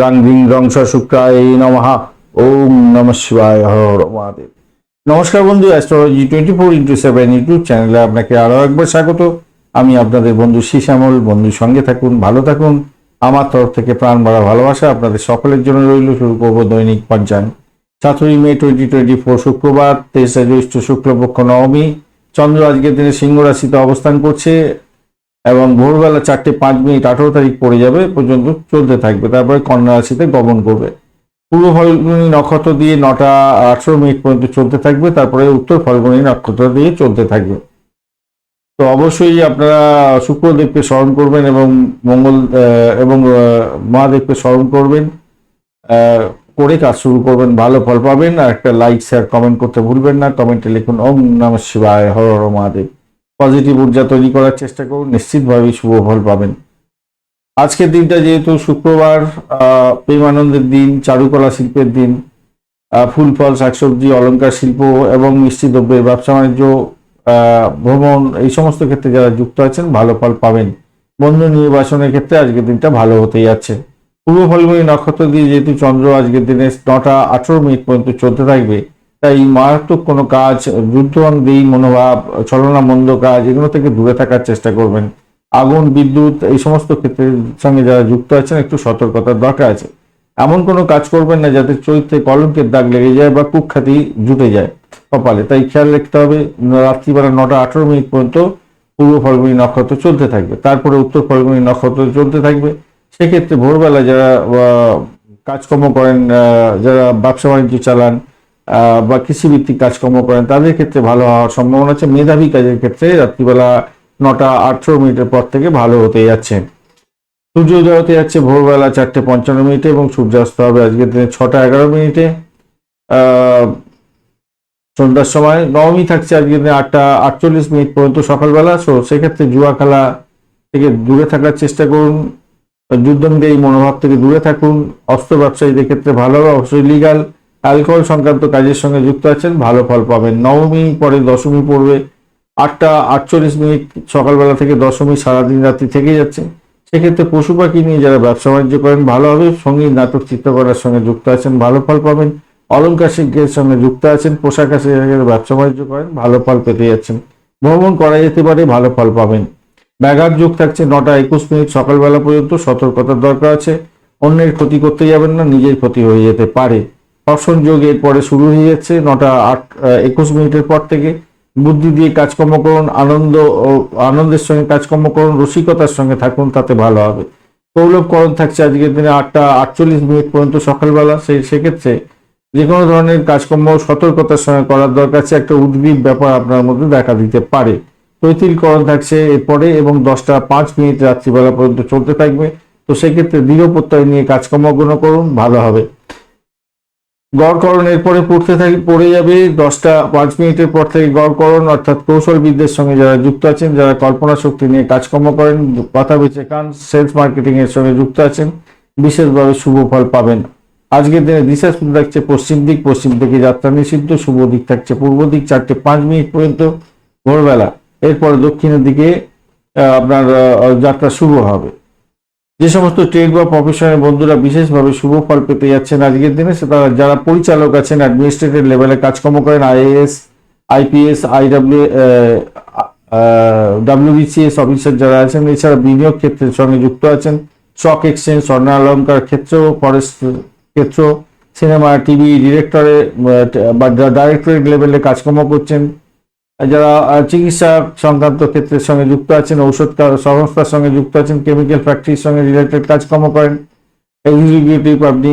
রাং ring রংস শুক্রায় নমঃ। ওম নম শিবায়। হর মহাদেব। নমস্কার বন্ধু astrology twenty four into seven YouTube চ্যানেলে আপনাকে আরও একবার স্বাগত। আমি আপনাদের বন্ধু শ্যামল বন্ধুর সঙ্গে থাকুন, ভালো থাকুন। আমার তরফ থেকে প্রাণ ভরা ভালোবাসা আপনাদের সকলের জন্য রইল। শুরু করব দৈনিক পঞ্চাঙ্গ সাতই মে টোয়েন্টি টোয়েন্টি ফোর শুক্রবার, তেইশে জ্যৈষ্ঠ শুক্লপক্ষ নবমী। চন্দ্র আজকের দিনে সিংহ রাশিতে অবস্থান করছে। এবং ভোরবেলা চারটে পাঁচ মিনিট আঠারো তারিখ পড়ে যাবে পর্যন্ত চলতে থাকবে। তারপরে কন্যা রাশিতে গমন করবে। পূর্ব ফাল্গুনী নক্ষত্র দিয়ে নটা আঠারো মিনিট পর্যন্ত চলতে থাকবে, তারপরে উত্তর ফাল্গুনী নক্ষত্র দিয়ে চলতে থাকবে। তো অবশ্যই আপনারা শুক্রদেবকে স্মরণ করবেন এবং মঙ্গল এবং মহাদেবকে স্মরণ করবেন করে কাজ শুরু করবেন, ভালো ফল পাবেন। আর একটা লাইক শেয়ার কমেন্ট করতে ভুলবেন না। কমেন্টে লিখুন, ওম নমঃ শিবায় হর মহাদেব। পজিটিভ ঊর্জা তৈরি করার চেষ্টা করুন, নিশ্চিতভাবেই শুভ ফল পাবেন। আজকের দিনটা যেহেতু শুক্রবার প্রেমানন্দের দিন, চারুকলা শিল্পের দিন ফুল, ফল, শাকসবজি, অলংকার শিল্প এবং মিষ্টি দ্রব্যের, ব্যবসা বাণিজ্য ভ্রমণ, এই সমস্ত ক্ষেত্রে যারা যুক্ত আছেন, ভালো ফল পাবেন। বন্ধু নির্বাচনের ক্ষেত্রে আজকের দিনটা ভালো হতে যাচ্ছে। পূর্ব ফাল্গুনী নক্ষত্র দিয়ে যেহেতু চন্দ্র আজকের দিনে নটা আঠারো মিনিট পর্যন্ত চলতে থাকবে তাই মারাত্মক কোনো কাজ যুদ্ধবন্দী মনোভাব, ছলনা মন্দ কাজ, এগুলো থেকে দূরে থাকার চেষ্টা করবেন। আগুন, বিদ্যুৎ, এই সমস্ত ক্ষেত্রের সঙ্গে যারা যুক্ত আছেন, একটু সতর্কতার দরকার আছে। এমন কোনো কাজ করবেন না যাতে চরিত্রে কলঙ্কের দাগ লেগে যায় বা কুখ্যাতি জুটে যায় কপালে। তাই খেয়াল রাখতে হবে, রাত্রিবেলা নটা আঠারো মিনিট পর্যন্ত পূর্ব ফাল্গুনী নক্ষত্র চলতে থাকবে। তারপরে উত্তর ফাল্গুনী নক্ষত্র চলতে থাকবে। সেক্ষেত্রে ভোরবেলা যারা কাজকর্ম করেন যারা ব্যবসা বাণিজ্য চালান বা কৃষিভিত্তিক কাজকর্ম করেন, তাদের ক্ষেত্রে ভালো হওয়ার সম্ভাবনা আছে। মেধাবী কাজের ক্ষেত্রে রাত্রিবেলা নটা আঠারো মিনিটের পর থেকে ভালো হতে যাচ্ছে। সূর্য উদয় হতে যাচ্ছে ভোরবেলা চারটে পঞ্চান্ন মিনিটে এবং সূর্যাস্ত হবে আজকের দিনে ছটা এগারো মিনিটে। সন্ধ্যার সময় নবমী থাকছে আজকের দিনে আটটা আটচল্লিশ মিনিট পর্যন্ত সকালবেলা। সো সেক্ষেত্রে জুয়া খেলা থেকে দূরে থাকার চেষ্টা করুন। যুদ্ধমী এই মনোভাব থেকে দূরে থাকুন। অস্ত্র ব্যবসায়ীদের ক্ষেত্রে ভালো হবে, অবশ্যই লিগাল অ্যালকোহল সংক্রান্ত কাজের সঙ্গে যুক্ত আছেন, ভালো ফল পাবেন। নবমী পরে দশমী পড়বে। আটটা আটচল্লিশ মিনিট সকালবেলা থেকে দশমী সারাদিন রাত্রি থেকে যাচ্ছে। সেক্ষেত্রে পশু পাখি নিয়ে যারা ব্যবসা বাণিজ্য করেন, ভালো হবে। সংগীত নাটক চিত্রকলার সঙ্গে যুক্ত আছেন, ভালো ফল পাবেন। অলঙ্কার শিল্পের সঙ্গে যুক্ত আছেন, পোশাক আশাকের ব্যবসা বাণিজ্য করেন, ভালো ফল পেতে যাচ্ছেন। ভ্রমণ করা যেতে পারে, ভালো ফল পাবেন। ব্যাঘাত যোগ থাকছে নটা একুশ মিনিট সকালবেলা পর্যন্ত। সতর্কতার দরকার আছে। অন্যের ক্ষতি করতে যাবেন না, নিজের ক্ষতি হয়ে যেতে পারে। অপশন যোগ এরপরে শুরু হয়ে যাচ্ছে, নটা আট একুশ মিনিটের পর থেকে। বুদ্ধি দিয়ে কাজকর্ম করুন, আনন্দ আনন্দের সঙ্গে কাজকর্ম করুন, রসিকতার সঙ্গে থাকুন, তাতে ভালো হবে। কৌলভকরণ থাকছে আজকের দিনে আটটা আটচল্লিশ মিনিট পর্যন্ত সকালবেলা। সেই সেক্ষেত্রে যে কোনো ধরনের কাজকর্ম সতর্কতার সঙ্গে করার দরকার আছে, একটা উদ্ভিদ ব্যাপার আপনার মধ্যে দেখা দিতে পারে। তৈতিলকরণ থাকছে এরপরে এবং দশটা পাঁচ মিনিট রাত্রিবেলা পর্যন্ত চলতে থাকবে। তো সেক্ষেত্রে দৃঢ় প্রত্যয় নিয়ে কাজকর্মগুলো করুন, ভালো হবে। গড়করণ এরপরে পড়তে থাকি, পড়ে যাবে। দশটা পাঁচ মিনিটের পর থেকে গড়করণ অর্থাৎ কৌশলবিদদের সঙ্গে যারা যুক্ত আছেন, যারা কল্পনা শক্তি নিয়ে কাজকর্ম করেন কথা বেচে খান, সেলস মার্কেটিং এর সঙ্গে যুক্ত আছেন, বিশেষভাবে শুভ ফল পাবেন। আজকের দিনে দিশা শুরু থাকছে পশ্চিম দিক, পশ্চিম দিকে যাত্রা নিষিদ্ধ, শুভ দিক থাকছে পূর্ব দিক, চারটে পাঁচ মিনিট পর্যন্ত ভোরবেলা। এরপরে দক্ষিণের দিকে আপনার যাত্রা শুরু হবে। যে সমস্ত ট্রেড বা প্রফেশনের বন্ধুরা বিশেষভাবে শুভ ফল পেতে যাচ্ছেন আজকের দিনে সেটা যারা পরিচালক আছেন অ্যাডমিনিস্ট্রেটিভ লেভেলে কাজকর্ম করেন IAS IPS IW WBCS officer যারা আছেন, এছাড়া বিনিয়োগ ক্ষেত্রের সঙ্গে যুক্ত আছেন স্টক এক্সচেঞ্জ স্বর্ণ অলঙ্কার ক্ষেত্র ফরেস্ট ক্ষেত্র সিনেমা টিভি ডিরেক্টরে বা ডাইরেক্টরেট লেভেলে কাজকর্ম করছেন যারা চিকিৎসা সংক্রান্ত ক্ষেত্রের সঙ্গে যুক্ত আছেন, ঔষধ সংস্থার সঙ্গে যুক্ত আছেন কেমিক্যাল ফ্যাক্টরির সঙ্গে রিলেটেড কাজকর্ম করেন এক্সিকিউটিভ আপনি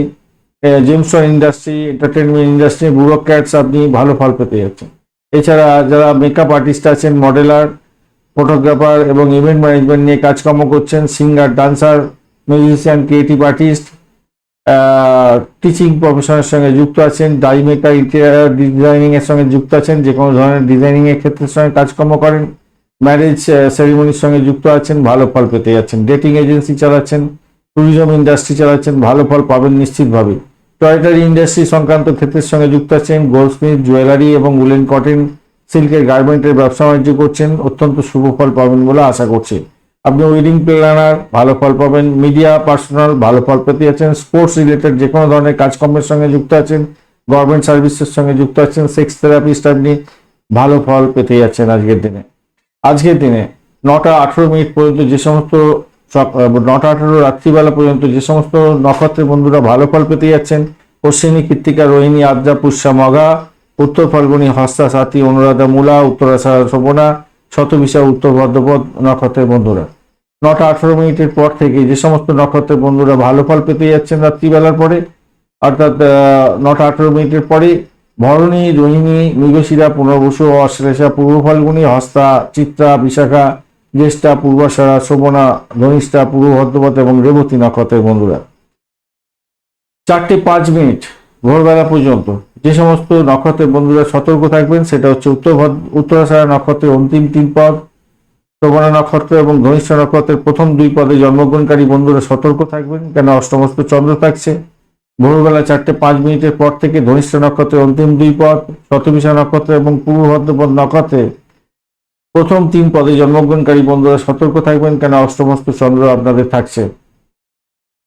জেমসন ইন্ডাস্ট্রি এন্টারটেনমেন্ট ইন্ডাস্ট্রি ব্যুরোক্র্যাটস আপনি ভালো ফল পেতে যাচ্ছেন। এছাড়া যারা মেকআপ আর্টিস্ট আছেন মডেলার ফটোগ্রাফার এবং ইভেন্ট ম্যানেজমেন্ট নিয়ে কাজকর্ম করছেন singer dancer musician creative artist teaching প্রফেশনের সঙ্গে যুক্ত আছেন ডাই মেকার ইন্টেরিয়ার ডিজাইনিং এর সঙ্গে যুক্ত আছেন, যে কোনো ধরনের ডিজাইনিং এর ক্ষেত্রের সঙ্গে কাজকর্ম করেন ম্যারেজ সেরিমনির সঙ্গে যুক্ত আছেন, ভালো ফল পেতে যাচ্ছেন। ডেটিং এজেন্সি চালাচ্ছেন ট্যুরিজম ইন্ডাস্ট্রি চালাচ্ছেন, ভালো ফল পাবেন নিশ্চিতভাবে। টয়টারি ইন্ডাস্ট্রি সংক্রান্ত ক্ষেত্রের সঙ্গে যুক্ত আছেন গোল্ডস্মিথ জুয়েলারি এবং উলেন কটন সিল্কের গার্মেন্টের ব্যবসা বাণিজ্য করছেন, অত্যন্ত শুভ ফল পাবেন বলে আশা করছি। আপনি ওয়েডিং প্ল্যানার ভালো ফল পাবেন। মিডিয়া পার্সোনাল ভালো ফল পেতে যাচ্ছেন। স্পোর্টস রিলেটেড যে কোনো ধরনের কাজকর্মের সঙ্গে যুক্ত আছেন গভর্নমেন্ট সার্ভিসের সঙ্গে যুক্ত আছেন সেক্স থেরাপিস্ট আপনি ভালো ফল পেতে যাচ্ছেন আজকের দিনে। আজকের দিনে নটা আঠেরো মিনিট পর্যন্ত যে সমস্ত নটা আঠেরো রাত্রিবেলা পর্যন্ত যে সমস্ত নক্ষত্রের বন্ধুরা ভালো ফল পেতে যাচ্ছেন, অশ্বিনী, কৃত্তিকা, রোহিণী, আদ্রা, পুষ্যা, মগা, উত্তর ফাল্গুনী, হস্তা, সাথী, অনুরাধা, মূলা উত্তরাষাঢ় শোভনা শতবিশা উত্তর ভদ্রপদ নক্ষত্রের বন্ধুরা। নটা আঠারো মিনিটের পর থেকে যে সমস্ত নক্ষত্রের বন্ধুরা ভালো ফল পেতে যাচ্ছেন রাত্রিবেলার পরে, অর্থাৎ নটা আঠারো মিনিটের পরে ভরণী, রোহিণী, মৃগশিরা, পুনর্বসু, অশ্লেষা, পূর্ব ফাল্গুনী, হস্তা, চিত্রা, বিশাখা, জ্যেষ্ঠা পূর্বাষাঢ়া শোভনা, ধনিষ্ঠা, পূর্ব ভদ্রপদ এবং রেবতী নক্ষত্রের বন্ধুরা। চারটে পাঁচ মিনিট। ভোরবেলা পর্যন্ত যে সমস্ত নক্ষত্রের বন্ধুরা সতর্ক থাকবেন, সেটা হচ্ছে উত্তর উত্তরাষাঢ়া নক্ষত্রের অন্তিম তিন পদ শোভনা নক্ষত্র এবং ধনিষ্ঠ নক্ষত্রের প্রথম দুই পদে জন্মগ্রহণকারী বন্ধুরা সতর্ক থাকবেন কেন অষ্টমস্ত চন্দ্র থাকছে। ভোরবেলা চারটে পাঁচ মিনিটের পর থেকে ধনিষ্ঠ নক্ষত্রের অন্তিম দুই পদ শতবিশা নক্ষত্র এবং পূর্ব ভদ্রপদ নক্ষত্রে প্রথম তিন পদে জন্মগ্রহণকারী বন্ধুরা সতর্ক থাকবেন কেন অষ্টমস্ত চন্দ্র আপনাদের থাকছে।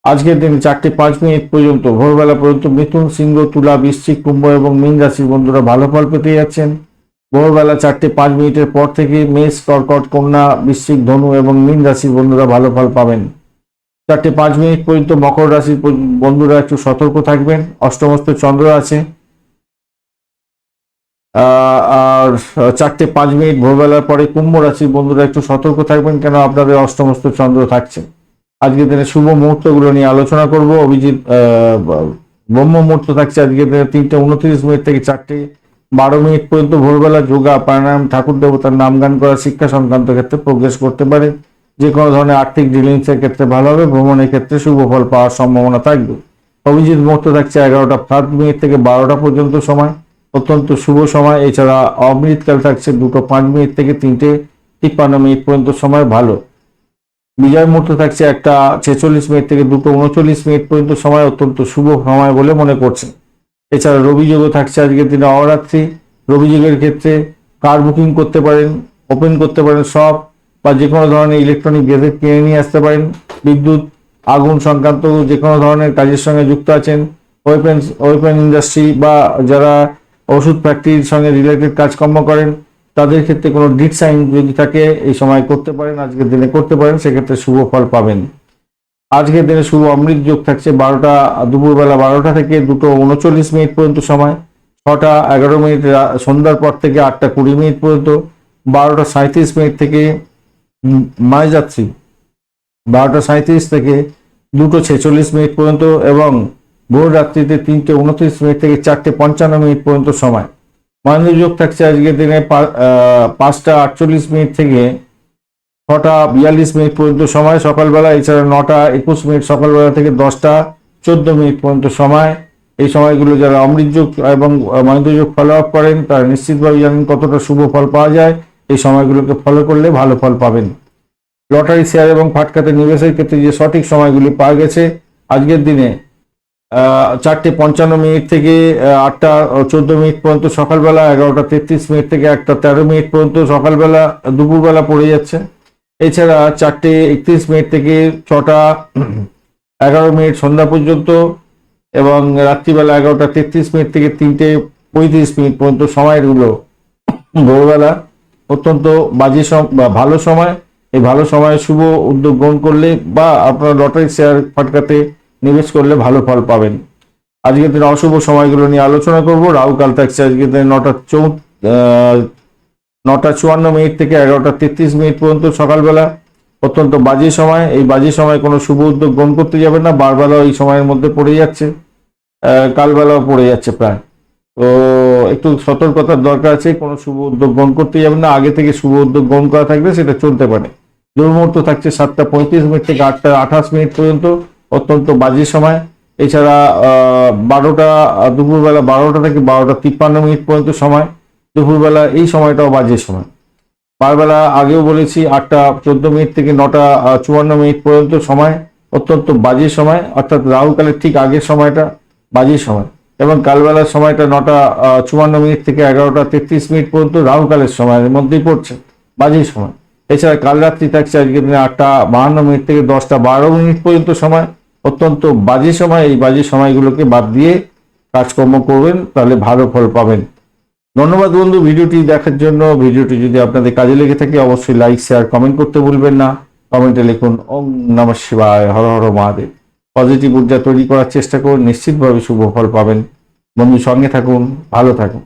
আজকের দিনে চারটে পাঁচ মিনিট পর্যন্ত ভোরবেলা পর্যন্ত মিথুন, সিংহ, তুলা, বৃশ্চিক, কুম্ভ এবং মীন রাশির বন্ধুরা ভালো ফল পেতে যাচ্ছেন। ভোরবেলা চারটে পাঁচ মিনিটের পর থেকে মেষ, কর্কট, কন্যা, বৃশ্চিক, ধনু এবং মীন রাশির বন্ধুরা ভালো ফল পাবেন। চারটে পাঁচ মিনিট পর্যন্ত মকর রাশির বন্ধুরা একটু সতর্ক থাকবেন। অষ্টমস্ত চন্দ্র আছে। আর চারটে পাঁচ মিনিট ভোরবেলার পরে কুম্ভ রাশির বন্ধুরা একটু সতর্ক থাকবেন কেন? আপনাদের অষ্টমস্ত চন্দ্র থাকছে। আজকের দিনে শুভ মুহূর্তগুলো নিয়ে আলোচনা করব। অভিজিৎ ব্রহ্ম মুহূর্ত থাকছে আজকে দিনে তিনটে উনত্রিশ মিনিট থেকে চারটে বারো মিনিট পর্যন্ত। ভোরবেলা যোগা, প্রাণায়াম, ঠাকুর দেবতার নাম গান করা শিক্ষা সংক্রান্ত ক্ষেত্রে প্রোগ্রেস করতে পারে। যে কোনো ধরনের আর্থিক ডিলিংস এর ক্ষেত্রে ভালো হবে, ভ্রমণের ক্ষেত্রে শুভ ফল পাওয়ার সম্ভাবনা থাকবে। অভিজিৎ মুহূর্ত থাকছে এগারোটা সাত মিনিট থেকে বারোটা পর্যন্ত সময়। অত্যন্ত শুভ সময়। এছাড়া অমৃতকাল থাকছে দুটো পাঁচ মিনিট থেকে তিনটে তিপ্পান্ন মিনিট পর্যন্ত সময়। ভালো। বিজয় মুহূর্ত থাকছে একটা ছেচল্লিশ মিনিট থেকে দুটো উনচল্লিশ মিনিট পর্যন্ত সময় অত্যন্ত শুভ সময় বলে মনে করছে এছাড়া রবি যোগও থাকছে আজকের দিনে অরাত্রি রবি যোগের ক্ষেত্রে কার বুকিং করতে পারেন, ওপেন করতে পারেন সব বা যে কোনো ধরনের ইলেকট্রনিক গ্যাজেট কিনে নিয়ে আসতে পারেন। বিদ্যুৎ, আগুন সংক্রান্ত যে কোনো ধরনের কাজের সঙ্গে যুক্ত আছেন। ওয়েপেন ওয়েপেন ইন্ডাস্ট্রি বা যারা ওষুধ ফ্যাক্টরির সঙ্গে রিলেটেড কাজকর্ম করেন তাদের ক্ষেত্রে কোনো ডিট সাইন যদি থাকে এই সময় করতে পারেন আজকের দিনে করতে পারেন সেক্ষেত্রে শুভ ফল পাবেন। আজকের দিনে শুভ অমৃত যোগ থাকছে বারোটা দুপুরবেলা বারোটা থেকে দুটো উনচল্লিশ মিনিট পর্যন্ত সময় ছটা এগারো মিনিট সন্ধ্যার পর থেকে আটটা কুড়ি মিনিট পর্যন্ত বারোটা সাঁত্রিশ মিনিট থেকে উম, মাঝরাত্রি বারোটা সাঁত্রিশ থেকে দুটো ছেচল্লিশ মিনিট পর্যন্ত এবং ভোর রাত্রিতে তিনটে উনত্রিশ মিনিট থেকে চারটে পঞ্চান্ন মিনিট পর্যন্ত সময়। মহেন্দ্র যোগ থাকছে আজকের দিনে পাঁচটা আটচল্লিশ মিনিট থেকে ছটা বিয়াল্লিশ মিনিট পর্যন্ত সময়, সকালবেলা, এছাড়া নটা একুশ মিনিট, সকালবেলা থেকে দশটা চোদ্দ মিনিট পর্যন্ত সময়। এই সময়গুলো যারা অমৃত যোগ এবং মহেন্দ্র যোগ ফলো আপ করেন, তারা নিশ্চিতভাবে জানেন কতটা শুভ ফল পাওয়া যায়। এই সময়গুলোকে ফলো করলে ভালো ফল পাবেন। লটারি শেয়ার এবং ফাটকাতে নিবেশের ক্ষেত্রে যে সঠিক সময়গুলি পাওয়া গেছে, আজকের দিনে চারটে পঞ্চান্ন মিনিট থেকে আটটা চোদ্দ মিনিট পর্যন্ত সকালবেলা, এগারোটা তেত্রিশ মিনিট থেকে একটা তেরো মিনিট পর্যন্ত সকালবেলা, দুপুরবেলা পড়ে যাচ্ছে। এছাড়া চারটে একত্রিশ মিনিট থেকে ছটা, এগারো মিনিট সন্ধ্যা পর্যন্ত এবং রাত্রিবেলা এগারোটা তেত্রিশ মিনিট থেকে তিনটে পঁয়ত্রিশ মিনিট পর্যন্ত সময়গুলো ভোরবেলা। অত্যন্ত বাজে বা ভালো সময়। এই ভালো সময়ে শুভ উদ্যোগ গ্রহণ করলে বা আপনার লটারি শেয়ার ফাটকাতে নিবেশ করলে ভালো ফল পাবেন। আজকের দিনে অশুভ সময়গুলো নিয়ে আলোচনা করব। রাহু কাল থাকছে আজকের দিনে নটা চৌ নটা চুয়ান্ন মিনিট থেকে এগারোটা তেত্রিশ মিনিট পর্যন্ত সকালবেলা। অত্যন্ত বাজে সময়। এই বাজে সময় কোনো শুভ উদ্যোগ গ্রহণ করতে যাবেন না। বারবেলাও এই সময়ের মধ্যে পড়ে যাচ্ছে। কালবেলাও পড়ে যাচ্ছে প্রায়। তো একটু সতর্কতার দরকার আছে। কোনো শুভ উদ্যোগ গ্রহণ করতে যাবেন না। আগে থেকে শুভ উদ্যোগ গ্রহণ করা থাকলে সেটা চলতে পারে। দুর্মুহূর্ত থাকছে সাতটা পঁয়ত্রিশ মিনিট থেকে আটটা আঠাশ মিনিট পর্যন্ত। অত্যন্ত বাজে সময়। এছাড়া বারোটা দুপুরবেলা বারোটা থেকে বারোটা তিপ্পান্ন মিনিট পর্যন্ত সময়। দুপুরবেলা এই সময়টাও বাজে সময়। বারবেলা আগেও বলেছি, আটটা চোদ্দ মিনিট থেকে নটা চুয়ান্ন মিনিট পর্যন্ত সময়। অত্যন্ত বাজে সময়, অর্থাৎ রাহুকালের ঠিক আগের সময়টা বাজে সময়। এবং কালবেলার সময়টা নটা চুয়ান্ন মিনিট থেকে এগারোটা তেত্রিশ মিনিট পর্যন্ত রাহুকালের সময়ের মধ্যেই পড়ছে। বাজে সময়। এছাড়া কাল রাত্রি থাকছে আজকের দিনে আটটা বাহান্ন মিনিট থেকে দশটা বারো মিনিট পর্যন্ত সময়। অত্যন্ত বাজে সময়, এই বাজে সময়গুলোকে বাদ দিয়ে কাজকর্ম করবেন, তাহলে ভালো ফল পাবেন। ধন্যবাদ বন্ধু, ভিডিওটি দেখার জন্য। ভিডিওটি যদি আপনাদের কাজে লেগে থাকে, অবশ্যই লাইক শেয়ার কমেন্ট করতে ভুলবেন না। কমেন্টে লিখুন, ওম নম শিবায়, হর হর মহাদেব। পজিটিভ ঊর্জা তৈরি করার চেষ্টা করুন, নিশ্চিতভাবে শুভ ফল পাবেন। বন্ধু, সঙ্গে থাকুন, ভালো থাকুন।